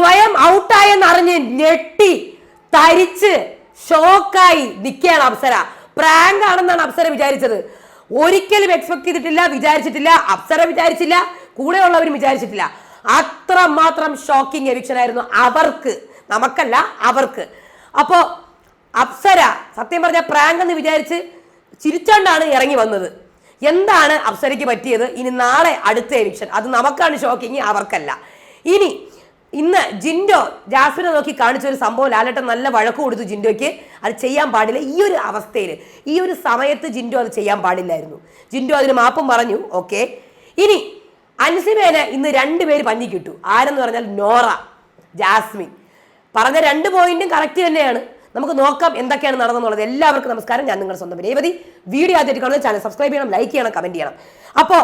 സ്വയം ഔട്ടായെന്ന് അറിഞ്ഞ് ഞെട്ടി തരിച്ച് ഷോക്കായി നിൽക്കുകയാണ് അപ്സര. പ്രാങ്ക് ആണെന്നാണ് അപ്സര വിചാരിച്ചത്. ഒരിക്കലും എക്സ്പെക്ട് ചെയ്തിട്ടില്ല വിചാരിച്ചിട്ടില്ല അപ്സര വിചാരിച്ചില്ല കൂടെയുള്ളവരും വിചാരിച്ചിട്ടില്ല. അത്രമാത്രം ഷോക്കിംഗ് എവിക്ഷൻ ആയിരുന്നു അവർക്ക്. നമുക്കല്ല അവർക്ക്. അപ്പോ അപ്സര സത്യം പറഞ്ഞ പ്രാങ്ക് എന്ന് വിചാരിച്ച് ചിരിച്ചോണ്ടാണ് ഇറങ്ങി വന്നത്. എന്താണ് അപ്സരയ്ക്ക് പറ്റിയത്? ഇനി നാളെ അടുത്ത എവിക്ഷൻ അത് നമുക്കാണ് ഷോക്കിങ് അവർക്കല്ല. ഇനി ഇന്ന് ജിൻഡോ ജാസ്മിനെ നോക്കി കാണിച്ച ഒരു സംഭവം ലാലേട്ടൻ നല്ല വഴക്ക് കൊടുത്തു ജിൻഡോയ്ക്ക്. അത് ചെയ്യാൻ പാടില്ല. ഈ ഒരു അവസ്ഥയിൽ ഈ ഒരു സമയത്ത് ജിൻഡോ അത് ചെയ്യാൻ പാടില്ലായിരുന്നു. ജിൻഡോ അതിന് മാപ്പും പറഞ്ഞു ഓക്കെ. ഇനി അൻസിമേനെ ഇന്ന് രണ്ട് പേര് പഞ്ഞി കിട്ടു ആരെന്ന് പറഞ്ഞാൽ നോറ ജാസ്മിൻ. പറഞ്ഞ രണ്ട് പോയിന്റും കറക്റ്റ് തന്നെയാണ്. നമുക്ക് നോക്കാം എന്തൊക്കെയാണ് നടന്നെന്നുള്ളത്. എല്ലാവർക്കും നമസ്കാരം. ഞാൻ നിങ്ങളുടെ സ്വന്തം രേവതി വീഡിയോ ആദ്യമായിട്ട് കാണുന്ന ചാനൽ സബ്സ്ക്രൈബ് ചെയ്യണം ലൈക്ക് ചെയ്യണം കമന്റ് ചെയ്യണം. അപ്പോൾ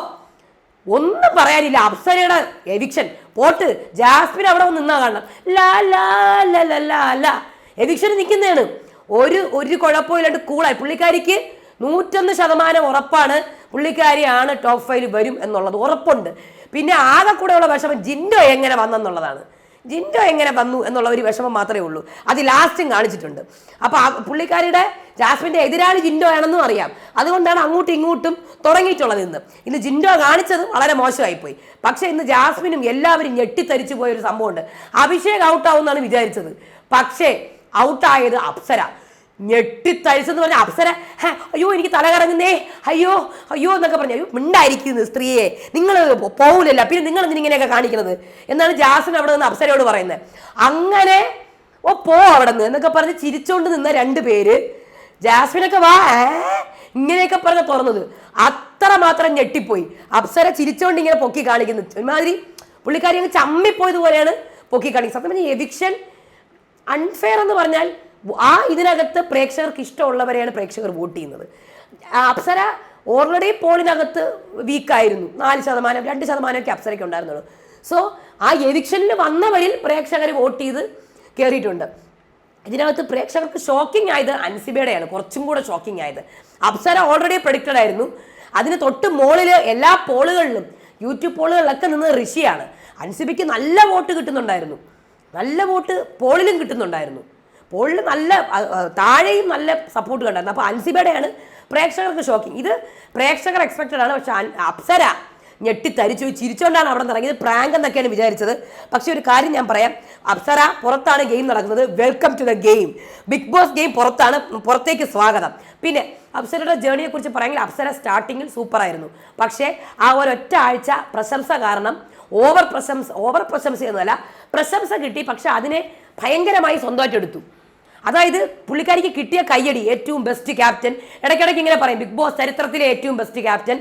ഒന്നും പറയാനില്ല. അപ്സരയുടെ എവിക്ഷൻ. പോട്ട് ജാസ്മിൻ അവിടെ നിന്നാ കാണണം. ലാ ലാ ലാ ലാ ലാ ലാ. എവിക്ഷൻ നിൽക്കുന്നതാണ് ഒരു ഒരു കുഴപ്പമില്ലാണ്ട് കൂളായി. പുള്ളിക്കാരിക്ക് നൂറ്റൊന്ന് ശതമാനം ഉറപ്പാണ് പുള്ളിക്കാരിയാണ് ടോപ്പ് ഫൈവ് വരും എന്നുള്ളത് ഉറപ്പുണ്ട്. പിന്നെ ആകെ കൂടെയുള്ള വിഷമം ജിൻഡോ എങ്ങനെ വന്നെന്നുള്ളതാണ്. ജിൻഡോ എങ്ങനെ വന്നു എന്നുള്ള ഒരു വിഷമം മാത്രമേ ഉള്ളൂ. അത് ലാസ്റ്റും കാണിച്ചിട്ടുണ്ട്. അപ്പൊ ആ പുള്ളിക്കാരിയുടെ ജാസ്മിന്റെ എതിരാളി ജിൻഡോ ആണെന്നും അറിയാം. അതുകൊണ്ടാണ് അങ്ങോട്ടും ഇങ്ങോട്ടും തുടങ്ങിയിട്ടുള്ളത് ഇന്ന്. ഇന്ന് ജിൻഡോ കാണിച്ചത് വളരെ മോശമായിപ്പോയി. പക്ഷേ ഇന്ന് ജാസ്മിനും എല്ലാവരും ഞെട്ടിത്തരിച്ചു പോയ ഒരു സംഭവമുണ്ട്. അഭിഷേക് ഔട്ടാവുമെന്നാണ് വിചാരിച്ചത്. പക്ഷേ ഔട്ടായത് അപ്സര. ഞെട്ടിത്തരിച്ചെന്ന് പറഞ്ഞ അപ്സര "ഹേ, അയ്യോ എനിക്ക് തല കറങ്ങുന്നേ. അയ്യോ അയ്യോ എന്നൊക്കെ പറഞ്ഞു അയ്യോ മിണ്ടായിരിക്കുന്നു സ്ത്രീയെ. നിങ്ങൾ പോകില്ലല്ല പിന്നെ നിങ്ങൾ ഇങ്ങനെയൊക്കെ കാണിക്കുന്നത് എന്നാണ് ജാസൻ അവിടെ നിന്ന് അപ്സരയോട് പറയുന്നത്. അങ്ങനെ ഓ പോ അവിടെ നിന്ന് എന്നൊക്കെ പറഞ്ഞ് ചിരിച്ചോണ്ട് നിന്ന രണ്ട് പേര് ജാസ്മിനൊക്കെ വാ ഇങ്ങനെയൊക്കെ പറഞ്ഞ തുറന്നത്. അത്ര മാത്രം ഞെട്ടിപ്പോയി. അപ്സര ചിരിച്ചോണ്ട് ഇങ്ങനെ പൊക്കി കാണിക്കുന്നത് ഒരുമാതിരി പുള്ളിക്കാരി അങ്ങ് ചമ്മിപ്പോയതുപോലെയാണ് പൊക്കി കാണിക്കുന്നത്. സത്യം പറഞ്ഞാൽ എവിക്ഷൻ അൺഫെയർ എന്ന് പറഞ്ഞാൽ ആ ഇതിനകത്ത് പ്രേക്ഷകർക്ക് ഇഷ്ടമുള്ളവരെയാണ് പ്രേക്ഷകർ വോട്ട് ചെയ്യുന്നത്. അപ്സര ഓൾറെഡി പോളിനകത്ത് വീക്കായിരുന്നു നാല് ശതമാനം രണ്ട് ശതമാനമൊക്കെ അപ്സരയ്ക്ക് ഉണ്ടായിരുന്നുള്ളൂ. സോ ആ എവിക്ഷനിൽ വന്നവരിൽ പ്രേക്ഷകർ വോട്ട് ചെയ്ത് കയറിയിട്ടുണ്ട് ഇതിനകത്ത് പ്രേക്ഷകർക്ക് ഷോക്കിംഗ് ആയത് അൻസിബയുടെയാണ്. കുറച്ചും കൂടെ ഷോക്കിംഗ് ആയത്. അപ്സര ഓൾറെഡി പ്രഡിക്റ്റഡ് ആയിരുന്നു. അതിന് തൊട്ട് മോളിൽ എല്ലാ പോളുകളിലും യൂട്യൂബ് പോളുകളിലൊക്കെ നിന്ന് ഋഷിയാണ്. അൻസിബയ്ക്ക് നല്ല വോട്ട് കിട്ടുന്നുണ്ടായിരുന്നു. നല്ല വോട്ട് പോളിലും കിട്ടുന്നുണ്ടായിരുന്നു. പോളിൽ നല്ല താഴെയും നല്ല സപ്പോർട്ട് കണ്ടായിരുന്നു അപ്പോൾ അൻസിബയുടെയാണ് പ്രേക്ഷകർക്ക് ഷോക്കിംഗ് ഇത് പ്രേക്ഷകർ എക്സ്പെക്റ്റഡ് ആണ്. പക്ഷെ അപ്സര ഞെട്ടിത്തരിച്ചു. ചിരിച്ചുകൊണ്ടാണ് അവിടെ ഇറങ്ങിയത് പ്രാങ്ക് എന്നൊക്കെയാണ് വിചാരിച്ചത്. പക്ഷേ ഒരു കാര്യം ഞാൻ പറയാം. അപ്സര പുറത്താണ് ഗെയിം നടക്കുന്നത്. Welcome to the game Bigg Boss game പുറത്താണ്. പുറത്തേക്ക് സ്വാഗതം. പിന്നെ അപ്സരയുടെ ജേണിയെക്കുറിച്ച് പറയുമെങ്കിൽ അപ്സര സ്റ്റാർട്ടിങ്ങിൽ സൂപ്പറായിരുന്നു പക്ഷേ ആ ഒരൊറ്റ ആഴ്ച പ്രശംസ കാരണം ഓവർ പ്രശംസ ഓവർ പ്രശംസയൊന്നുമല്ല. പ്രശംസ കിട്ടി. പക്ഷെ അതിനെ ഭയങ്കരമായി സ്വന്തമായിട്ട് എടുത്തു. അതായത് പുള്ളിക്കാരിക്ക് കിട്ടിയ കയ്യടി ഏറ്റവും ബെസ്റ്റ് ക്യാപ്റ്റൻ ഇടയ്ക്കിടയ്ക്ക് ഇങ്ങനെ പറയും ബിഗ് ബോസ് ചരിത്രത്തിലെ ഏറ്റവും ബെസ്റ്റ് ക്യാപ്റ്റൻ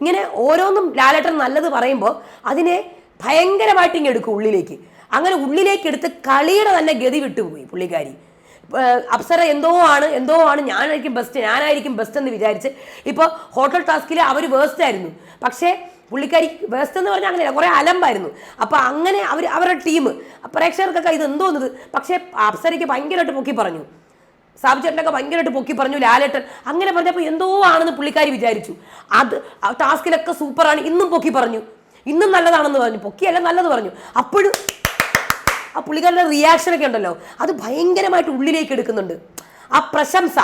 ഇങ്ങനെ ഓരോന്നും ലാലേട്ടൻ നല്ലത് പറയുമ്പോൾ അതിനെ ഭയങ്കരമായിട്ട് ഇങ്ങനെ എടുക്കും ഉള്ളിലേക്ക്. അങ്ങനെ ഉള്ളിലേക്ക് എടുത്ത് കളിയുടെ തന്നെ ഗതി വിട്ടുപോയി പുള്ളിക്കാരി. അപ്സര എന്തോ ആണ് എന്തോ ആണ് ഞാനായിരിക്കും ബെസ്റ്റ് ഞാനായിരിക്കും ബെസ്റ്റ് എന്ന് വിചാരിച്ച് ഇപ്പോൾ ഹോട്ടൽ ടാസ്കിൽ അവർ വേസ്റ്റ് ആയിരുന്നു. പക്ഷേ പുള്ളിക്കാരി വേസ്റ്റ് എന്ന് പറഞ്ഞാൽ അങ്ങനെയല്ല കുറേ അലമ്പായിരുന്നു. അപ്പോൾ അങ്ങനെ അവർ അവരുടെ ടീം പ്രേക്ഷകർക്കൊക്കെ ഇത് എന്തോന്നത് പക്ഷേ അപ്സരയ്ക്ക് ഭയങ്കരമായിട്ട് പൊക്കി പറഞ്ഞു. സാബു ഭയങ്കരമായിട്ട് പൊക്കി പറഞ്ഞു ലാലേട്ടൻ. അങ്ങനെ പറഞ്ഞപ്പോൾ എന്തോ ആണെന്ന് പുള്ളിക്കാരി വിചാരിച്ചു. അത് ടാസ്കിലൊക്കെ സൂപ്പറാണ് ഇന്നും പൊക്കി പറഞ്ഞു. ഇന്നും നല്ലതാണെന്ന് പറഞ്ഞു. പൊക്കിയല്ല നല്ലത് പറഞ്ഞു. അപ്പോഴും ആ പുള്ളിക്കാരുടെ റിയാക്ഷനൊക്കെ ഉണ്ടല്ലോ അത് ഭയങ്കരമായിട്ട് ഉള്ളിലേക്ക് എടുക്കുന്നുണ്ട്. ആ പ്രശംസ.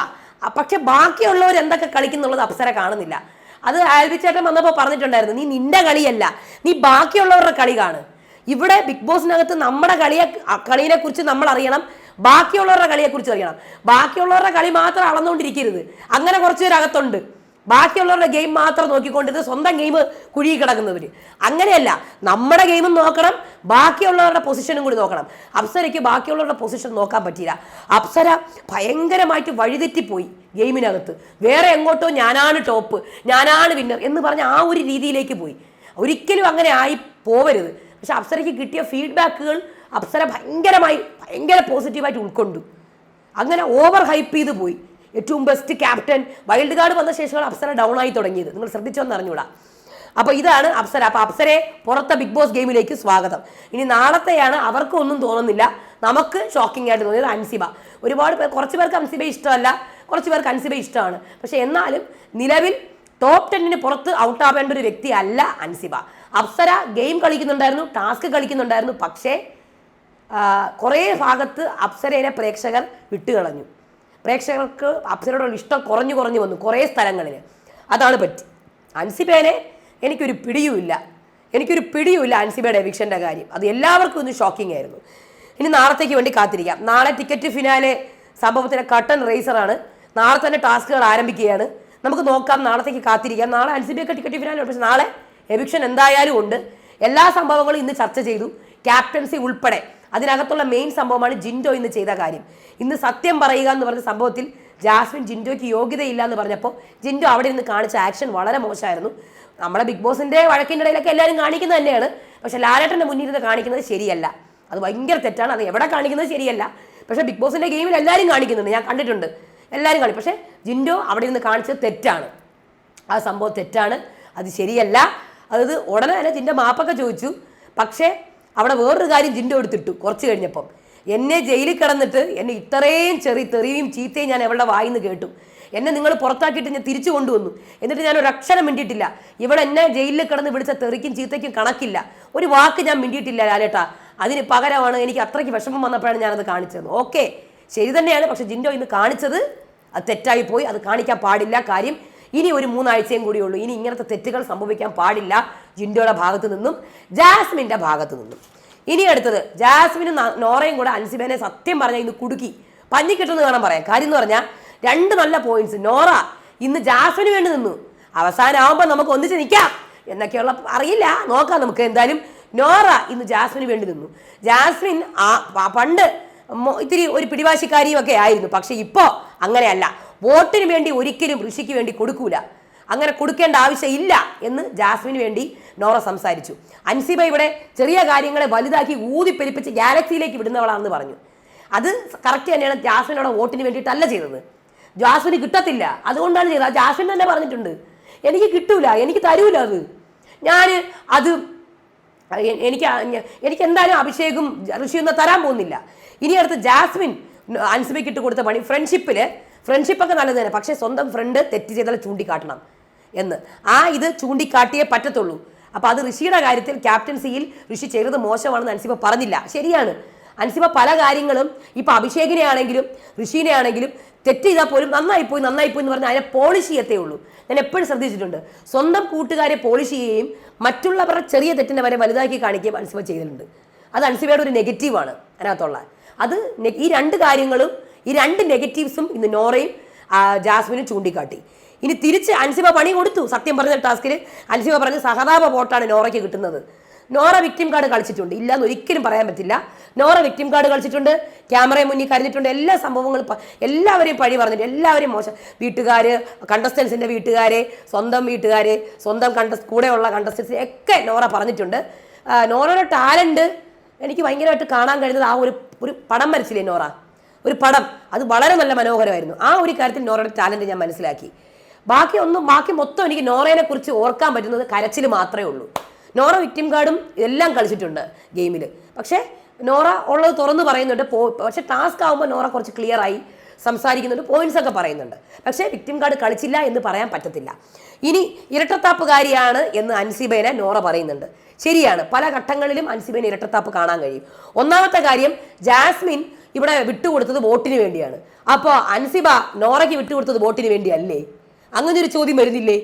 പക്ഷെ ബാക്കിയുള്ളവർ എന്തൊക്കെ കളിക്കുന്നുള്ളത് അപ്സര കാണുന്നില്ല. അത് ആൽബിച്ചേട്ടൻ വന്നപ്പോൾ പറഞ്ഞിട്ടുണ്ടായിരുന്നു നീ നിന്റെ കളിയല്ല നീ ബാക്കിയുള്ളവരുടെ കളി കാണ്. ഇവിടെ ബിഗ് ബോസിനകത്ത് നമ്മുടെ കളിയെ കളിയെ കുറിച്ച് നമ്മൾ അറിയണം ബാക്കിയുള്ളവരുടെ കളിയെ കുറിച്ച് അറിയണം. ബാക്കിയുള്ളവരുടെ കളി മാത്രം അളന്നുകൊണ്ടിരിക്കരുത് അങ്ങനെ കുറച്ച് പേര് അകത്തുണ്ട്. ബാക്കിയുള്ളവരുടെ ഗെയിം മാത്രം നോക്കിക്കൊണ്ടിരുന്ന് സ്വന്തം ഗെയിം കുഴി കിടക്കുന്നവർ അങ്ങനെയല്ല നമ്മുടെ ഗെയിമും നോക്കണം ബാക്കിയുള്ളവരുടെ പൊസിഷനും കൂടി നോക്കണം. അപ്സരയ്ക്ക് ബാക്കിയുള്ളവരുടെ പൊസിഷൻ നോക്കാൻ പറ്റിയില്ല. അപ്സര ഭയങ്കരമായിട്ട് വഴിതെറ്റിപ്പോയി. ഗെയിമിനകത്ത്. വേറെ എങ്ങോട്ടോ ഞാനാണ് ടോപ്പ് ഞാനാണ് വിന്നർ എന്ന് പറഞ്ഞ ആ ഒരു രീതിയിലേക്ക് പോയി. ഒരിക്കലും അങ്ങനെ ആയി പോവരുത്. പക്ഷെ അപ്സരയ്ക്ക് കിട്ടിയ ഫീഡ്ബാക്കുകൾ അപ്സര ഭയങ്കരമായി ഭയങ്കര പോസിറ്റീവായിട്ട് ഉൾക്കൊണ്ടു. അങ്ങനെ ഓവർ ഹൈപ്പ് ചെയ്ത് പോയി. ഏറ്റവും ബെസ്റ്റ് ക്യാപ്റ്റൻ വൈൽഡ് കാർഡ് വന്ന ശേഷമാണ് അപ്സര ഡൗൺ ആയി തുടങ്ങിയത്. നിങ്ങൾ ശ്രദ്ധിച്ചോന്ന് അറിഞ്ഞൂടാ അപ്പോൾ ഇതാണ് അപ്സര. അപ്പോൾ അപ്സരെ പുറത്തെ ബിഗ് ബോസ് ഗെയിമിലേക്ക് സ്വാഗതം. ഇനി നാളത്തെയാണ് അവർക്കൊന്നും തോന്നുന്നില്ല. നമുക്ക് ഷോക്കിംഗ് ആയിട്ട് തോന്നിയത് അൻസിബ. ഒരുപാട് പേർ കുറച്ച് പേർക്ക് അൻസിബ ഇഷ്ടമല്ല. കുറച്ച് പേർക്ക് അൻസിബ ഇഷ്ടമാണ്. പക്ഷെ എന്നാലും നിലവിൽ ടോപ്പ് ടെന്നിന് പുറത്ത് ഔട്ട് ആവേണ്ട ഒരു വ്യക്തി അല്ല അൻസിബ. അപ്സര ഗെയിം കളിക്കുന്നുണ്ടായിരുന്നു ടാസ്ക് കളിക്കുന്നുണ്ടായിരുന്നു. പക്ഷേ കുറേ ഭാഗത്ത് അപ്സരയെ പ്രേക്ഷകർ വിട്ടുകളഞ്ഞു. പ്രേക്ഷകർക്ക് അപ്സരയോടുള്ള ഇഷ്ടം കുറഞ്ഞു കുറഞ്ഞു വന്നു കുറേ സ്ഥലങ്ങളിൽ. അതാണ് പറ്റി. അൻസിബേനെ എനിക്കൊരു പിടിയുമില്ല. എനിക്കൊരു പിടിയുമില്ല അൻസിബയുടെ എവിക്ഷന്റെ കാര്യം. അത് എല്ലാവർക്കും ഒന്ന് ഷോക്കിംഗ് ആയിരുന്നു. ഇനി നാളത്തേക്ക് വേണ്ടി കാത്തിരിക്കാം. നാളെ ടിക്കറ്റ് ഫിനാലെ സംഭവത്തിന്റെ കട്ടൺ റേസറാണ് നാളെ തന്നെ ടാസ്കുകൾ ആരംഭിക്കുകയാണ്. നമുക്ക് നോക്കാം നാളത്തേക്ക് കാത്തിരിക്കാം. നാളെ അൻസിബിയൊക്കെ ടിക്കറ്റ് ഫിനാലെ പക്ഷേ നാളെ എവിക്ഷൻ എന്തായാലും ഉണ്ട്. എല്ലാ സംഭവങ്ങളും ഇന്ന് ചർച്ച ചെയ്തു. ക്യാപ്റ്റൻസി ഉൾപ്പെടെ. അതിനകത്തുള്ള മെയിൻ സംഭവമാണ് ജിൻഡോ ഇന്ന് ചെയ്ത കാര്യം. ഇന്ന് സത്യം പറയുക എന്ന് പറഞ്ഞ സംഭവത്തിൽ ജാസ്മിൻ ജിൻഡോയ്ക്ക് യോഗ്യതയില്ല എന്ന് പറഞ്ഞപ്പോൾ ജിൻഡോ അവിടെ നിന്ന് കാണിച്ച ആക്ഷൻ വളരെ മോശമായിരുന്നു. നമ്മുടെ ബിഗ് ബോസിന്റെ വഴക്കിന്റെ ഇടയിലൊക്കെ എല്ലാവരും കാണിക്കുന്നത് തന്നെയാണ്. പക്ഷെ ലാലേട്ടന്റെ മുന്നിൽ നിന്ന് കാണിക്കുന്നത് ശരിയല്ല. അത് ഭയങ്കര തെറ്റാണ്. അത് എവിടെ കാണിക്കുന്നത് ശരിയല്ല. പക്ഷേ ബിഗ് ബോസിന്റെ ഗെയിമിൽ എല്ലാവരും കാണിക്കുന്നുണ്ട്. ഞാൻ കണ്ടിട്ടുണ്ട്. എല്ലാവരും കളി. പക്ഷേ ജിൻഡോ അവിടെ നിന്ന് കാണിച്ചത് തെറ്റാണ്. ആ സംഭവം തെറ്റാണ്. അത് ശരിയല്ല. അത് ഉടനെ തന്നെ ജിന്റെ മാപ്പൊക്കെ ചോദിച്ചു. പക്ഷേ അവിടെ വേറൊരു കാര്യം ജിൻഡോ എടുത്തിട്ടു കുറച്ച് കഴിഞ്ഞപ്പം. എന്നെ ജയിലിൽ കിടന്നിട്ട് എന്നെ ഇത്രയും ചെറിയ തെറിയും ചീത്തയും ഞാൻ എവിടെ വായിന്ന് കേട്ടു. എന്നെ നിങ്ങൾ പുറത്താക്കിയിട്ട് ഞാൻ തിരിച്ചു കൊണ്ടുവന്നു. എന്നിട്ട് ഞാൻ ഒരു അക്ഷരം മിണ്ടിയിട്ടില്ല. ഇവിടെ എന്നെ ജയിലിൽ കിടന്ന് വിളിച്ച തെറിക്കും ചീത്തയ്ക്കും കണക്കില്ല. ഒരു വാക്ക് ഞാൻ മിണ്ടിയിട്ടില്ല ലാലേട്ടാ. അതിന് പകരമാണ് എനിക്ക് അത്രയ്ക്ക് വിഷമം വന്നപ്പോഴാണ് ഞാനത് കാണിച്ചത്. ഓക്കെ. ശരി തന്നെയാണ്. പക്ഷെ ജിൻഡോ ഇന്ന് കാണിച്ചത് അത് തെറ്റായി പോയി അത് കാണിക്കാൻ പാടില്ല കാര്യം. ഇനി ഒരു മൂന്നാഴ്ചയും കൂടി ഉള്ളൂ. ഇനി ഇങ്ങനത്തെ തെറ്റുകൾ സംഭവിക്കാൻ പാടില്ല ജിൻഡോയുടെ ഭാഗത്തു നിന്നും ജാസ്മിന്റെ ഭാഗത്തു നിന്നും. ഇനി അടുത്തത് ജാസ്മിനും നോറയും കൂടെ അൻസിബേനെ സത്യം പറഞ്ഞാൽ ഇന്ന് കുടുക്കി. പഞ്ഞി കിട്ടുമെന്ന് വേണം പറയാം കാര്യം എന്ന് പറഞ്ഞാൽ രണ്ട് നല്ല പോയിന്റ്സ് നോറ ഇന്ന് ജാസ്മിന് വേണ്ടി നിന്നു. അവസാനം ആവുമ്പോൾ നമുക്ക് ഒന്നിച്ച് നിൽക്കാം എന്നൊക്കെയുള്ള അറിയില്ല. നോക്കാം നമുക്ക് എന്തായാലും. നോറ ഇന്ന് ജാസ്മിന് വേണ്ടി നിന്നു. ജാസ്മിൻ ആ പണ്ട് ഇത്തിരി ഒരു പിടിവാശിക്കാരിയും ഒക്കെ ആയിരുന്നു. പക്ഷെ ഇപ്പോൾ അങ്ങനെയല്ല. വോട്ടിന് വേണ്ടി ഒരിക്കലും ഋഷിക്ക് വേണ്ടി കൊടുക്കൂല. അങ്ങനെ കൊടുക്കേണ്ട ആവശ്യമില്ല എന്ന് ജാസ്മിന് വേണ്ടി നോറ സംസാരിച്ചു. അൻസിബ ഇവിടെ ചെറിയ കാര്യങ്ങളെ വലുതാക്കി ഊതിപ്പെരിപ്പിച്ച് ഗാലക്സിയിലേക്ക് വിടുന്നവളാണെന്ന് പറഞ്ഞു. അത് കറക്റ്റ് തന്നെയാണ് ജാസ്മിനോടെ വോട്ടിന് വേണ്ടിയിട്ടല്ല ചെയ്തത്. ജാസ്മിന് കിട്ടത്തില്ല. അതുകൊണ്ടാണ് ചെയ്തത്. ജാസ്മിൻ തന്നെ പറഞ്ഞിട്ടുണ്ട്. എനിക്ക് കിട്ടൂല. എനിക്ക് തരൂല അത്. ഞാൻ അത് എനിക്ക് എനിക്ക് എന്തായാലും അഭിഷേകും ഋഷിയൊന്നും തരാൻ പോകുന്നില്ല. ഇനി അടുത്ത് ജാസ്മിൻ അൻസിബയ്ക്ക് ഇട്ട് കൊടുത്ത പണി ഫ്രണ്ട്ഷിപ്പിൽ ഫ്രണ്ട്ഷിപ്പൊക്കെ നല്ലത് തന്നെ പക്ഷേ സ്വന്തം ഫ്രണ്ട് തെറ്റ് ചെയ്താൽ ചൂണ്ടിക്കാട്ടണം എന്ന്. ആ ഇത് ചൂണ്ടിക്കാട്ടിയേ പറ്റത്തുള്ളൂ. അപ്പോൾ അത് ഋഷിയുടെ കാര്യത്തിൽ ക്യാപ്റ്റൻസിയിൽ ഋഷി ചെയ്തത് മോശമാണെന്ന് അൻസിബ പറഞ്ഞില്ല. ശരിയാണ്. അൻസിബ പല കാര്യങ്ങളും ഇപ്പോൾ അഭിഷേകിനെ ആണെങ്കിലും ഋഷീനെ ആണെങ്കിലും തെറ്റ് ചെയ്താൽ പോലും നന്നായി പോയി എന്ന് പറഞ്ഞാൽ അതിനെ പോളിഷ് ചെയ്യത്തേ ഉള്ളൂ. ഞാൻ എപ്പോഴും ശ്രദ്ധിച്ചിട്ടുണ്ട്. സ്വന്തം കൂട്ടുകാരെ പോളിഷ് ചെയ്യുകയും മറ്റുള്ളവരുടെ ചെറിയ തെറ്റിനെ വരെ വലുതാക്കി കാണിക്കുകയും അൻസിബ ചെയ്തിട്ടുണ്ട്. അത് അൻസിബയുടെ ഒരു നെഗറ്റീവാണ് അതിനകത്തുള്ള. അത് ഈ രണ്ട് കാര്യങ്ങളും ഈ രണ്ട് നെഗറ്റീവ്സും ഇന്ന് നോറയും ജാസ്മിനും ചൂണ്ടിക്കാട്ടി. ഇനി തിരിച്ച് അൻസിമ പണി കൊടുത്തു സത്യം പറഞ്ഞ ടാസ്കിൽ അൻസിമ പറഞ്ഞ് സഹതാപ വോട്ടാണ് നോറയ്ക്ക് കിട്ടുന്നത്. നോറ വിക്ടിം കാർഡ് കളിച്ചിട്ടുണ്ട്. ഇല്ല എന്ന് ഒരിക്കലും പറയാൻ പറ്റില്ല. നോറ വിക്ടിം കാർഡ് കളിച്ചിട്ടുണ്ട്. ക്യാമറയെ മുന്നിൽ കരുതിയിട്ടുണ്ട് എല്ലാ സംഭവങ്ങളും എല്ലാവരെയും പഴി പറഞ്ഞിട്ട് എല്ലാവരെയും മോശം. വീട്ടുകാർ കണ്ടസ്റ്റൻസിന്റെ വീട്ടുകാരെ സ്വന്തം വീട്ടുകാരെ സ്വന്തം കണ്ടസ് കൂടെയുള്ള കണ്ടസ്റ്റൻസ് ഒക്കെ നോറ പറഞ്ഞിട്ടുണ്ട്. നോറയുടെ ടാലന്റ് എനിക്ക് ഭയങ്കരമായിട്ട് കാണാൻ കഴിയുന്നത് ആ ഒരു ഒരു പടം വരച്ചില്ലേ നോറ? ഒരു പടം. അത് വളരെ നല്ല മനോഹരമായിരുന്നു. ആ ഒരു കാര്യത്തിൽ നോറയുടെ ടാലന്റ് ഞാൻ മനസ്സിലാക്കി. ബാക്കി ഒന്നും ബാക്കി മൊത്തം എനിക്ക് നോറയെ കുറിച്ച് ഓർക്കാൻ പറ്റുന്നത് കരച്ചിൽ മാത്രമേ ഉള്ളൂ. നോറ വിക്ടിം കാർഡും ഇതെല്ലാം കളിച്ചിട്ടുണ്ട് ഗെയിമിൽ പക്ഷേ നോറ ഉള്ളത് തുറന്ന് പറയുന്നുണ്ട് പോ പക്ഷേ ടാസ്ക് ആകുമ്പോൾ നോറ കുറച്ച് ക്ലിയർ ആയി. സംസാരിക്കുന്നുണ്ട് പോയിന്റ്സ് ഒക്കെ പറയുന്നുണ്ട്. പക്ഷേ വിക്ടിം കാർഡ് കളിച്ചില്ല എന്ന് പറയാൻ പറ്റത്തില്ല. ഇനി ഇരട്ടത്താപ്പുകാരിയാണ് എന്ന് അൻസിബേനെ നോറ പറയുന്നുണ്ട്. ശരിയാണ് പല ഘട്ടങ്ങളിലും അൻസിബേന ഇരട്ടത്താപ്പ് കാണാൻ കഴിയും. ഒന്നാമത്തെ കാര്യം ജാസ്മിൻ ഇവിടെ വിട്ടുകൊടുത്തത് വോട്ടിന് വേണ്ടിയാണ്. അപ്പോൾ അൻസിബ നോറയ്ക്ക് വിട്ടുകൊടുത്തത് വോട്ടിന് വേണ്ടിയല്ലേ? അങ്ങനെ ഒരു ചോദ്യം വരുന്നില്ലേ?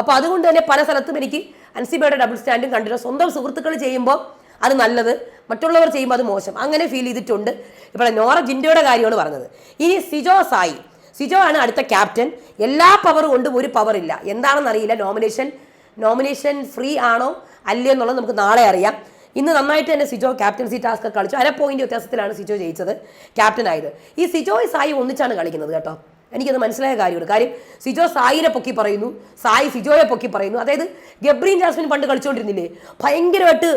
അപ്പോൾ അതുകൊണ്ട് തന്നെ പല സ്ഥലത്തും എനിക്ക് അൻസിബയുടെ ഡബിൾ സ്റ്റാൻഡും കണ്ടിട്ടുണ്ട് സ്വന്തം സുഹൃത്തുക്കൾ ചെയ്യുമ്പോൾ അത് നല്ലത്. മറ്റുള്ളവർ ചെയ്യുമ്പോൾ അത് മോശം. അങ്ങനെ ഫീൽ ചെയ്തിട്ടുണ്ട്. ഇപ്പോൾ നോറ ജിൻഡോയുടെ കാര്യമാണ് പറഞ്ഞത്. ഇനി സിജോ സായി. സിജോ ആണ് അടുത്ത ക്യാപ്റ്റൻ എല്ലാ പവറും കൊണ്ടും ഒരു പവർ ഇല്ല. എന്താണെന്ന് അറിയില്ല. നോമിനേഷൻ നോമിനേഷൻ ഫ്രീ ആണോ അല്ലയോ എന്നുള്ളത് നമുക്ക് നാളെ അറിയാം. ഇന്ന് നന്നായിട്ട് തന്നെ സിജോ ക്യാപ്റ്റൻസി ടാസ്ക് കളിച്ചു. അര പോയിന്റ് വ്യത്യാസത്തിലാണ് സിജോ ജയിച്ചത്. ക്യാപ്റ്റൻ ആയത്. ഈ സിജോ സായി ഒന്നിച്ചാണ് കളിക്കുന്നത് കേട്ടോ. എനിക്കത് മനസ്സിലായ കാര്യമാണ്. കാര്യം സിജോ സായിനെ പൊക്കി പറയുന്നു. സായി സിജോയെ പൊക്കി പറയുന്നു. അതായത് ഗബ്രീൻ ജാസ്മിൻ പണ്ട് കളിച്ചുകൊണ്ടിരുന്നില്ലേ ഭയങ്കരമായിട്ട്